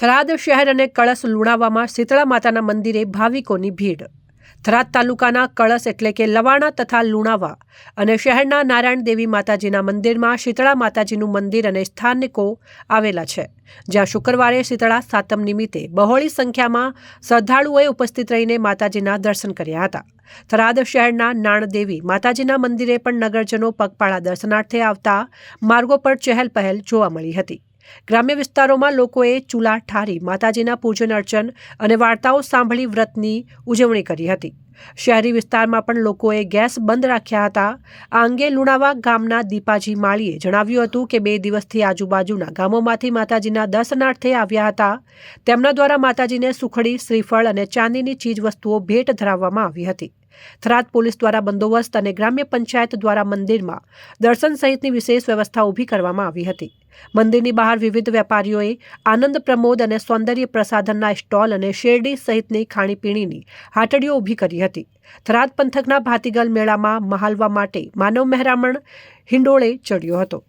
થરાદ શહેર અને કળશ લુણાવામાં શીતળા માતાના મંદિરે ભાવિકોની ભીડ. થરાદ તાલુકાના કળશ એટલે કે લવાણા તથા લુણાવા અને શહેરના નારાયણ દેવી માતાજીના મંદિરમાં શીતળા માતાજીનું મંદિર અને સ્થાનિકો આવેલા છે. જ્યાં શુક્રવારે શીતળા સાતમ નિમિત્તે બહોળી સંખ્યામાં શ્રદ્ધાળુઓએ ઉપસ્થિત રહીને માતાજીના દર્શન કર્યા હતા. થરાદ શહેરના નાણદેવી માતાજીના મંદિરે પણ નગરજનો પગપાળા દર્શનાર્થે આવતા માર્ગો પર ચહેલ પહેલ જોવા મળી હતી. ગ્રામ્ય વિસ્તારોમાં લોકોએ ચૂલા ઠારી, માતાજીના પૂજન અર્ચન અને વાર્તાઓ સાંભળી વ્રતની ઉજવણી કરી હતી. શહેરી વિસ્તારમાં પણ લોકોએ ગેસ બંધ રાખ્યા હતા. આ અંગે લુણાવા ગામના દીપાજી માળીએ જણાવ્યું હતું કે બે દિવસથી આજુબાજુના ગામોમાંથી માતાજીના દર્શનાર્થે આવ્યા હતા. તેમના દ્વારા માતાજીને સુખડી, શ્રીફળ અને ચાંદીની ચીજવસ્તુઓ ભેટ ધરાવવામાં આવી હતી. થરાદ પોલીસ દ્વારા બંદોબસ્ત અને ગ્રામ્ય પંચાયત દ્વારા મંદિરમાં દર્શન સહિતની વિશેષ વ્યવસ્થા ઊભી કરવામાં આવી હતી. મંદિરની બહાર વિવિધ વેપારીઓએ આનંદ પ્રમોદ અને સૌંદર્ય પ્રસાધનના સ્ટોલ અને શેરડી સહિતની ખાણીપીણીની હાટડીઓ ઊભી કરી હતી. થરાદ પંથકના ભાતીગલ મેળામાં મહાલવા માટે માનવ મહેરામણ હિંડોળે ચડ્યો હતો.